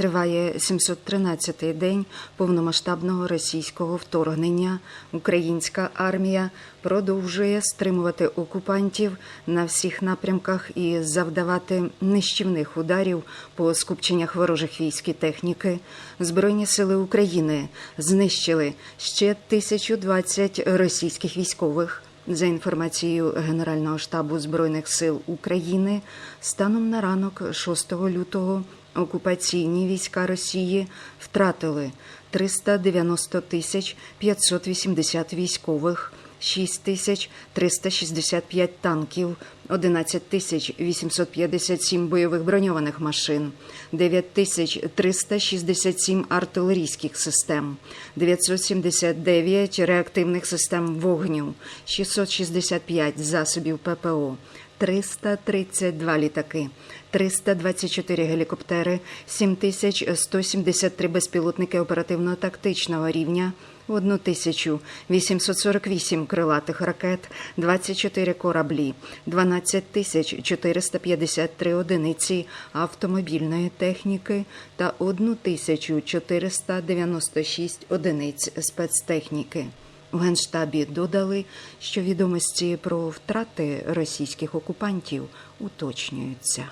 Триває 713-й день повномасштабного російського вторгнення. Українська армія продовжує стримувати окупантів на всіх напрямках і завдавати нищівних ударів по скупченнях ворожих військ і техніки. Збройні сили України знищили ще 1020 російських військових. За інформацією Генерального штабу Збройних сил України, станом на ранок 6 лютого окупаційні війська Росії втратили 390 тисяч 580 військових, 6 тисяч 365 танків, 11 тисяч 857 бойових броньованих машин, 9 тисяч 367 артилерійських систем, 979 реактивних систем вогню, 665 засобів ППО, 332 літаки, 324 гелікоптери, 7173 безпілотники оперативно-тактичного рівня, 1848 крилатих ракет, 24 кораблі, 12 453 одиниці автомобільної техніки та 1496 одиниць спецтехніки. В Генштабі додали, що відомості про втрати російських окупантів уточнюються.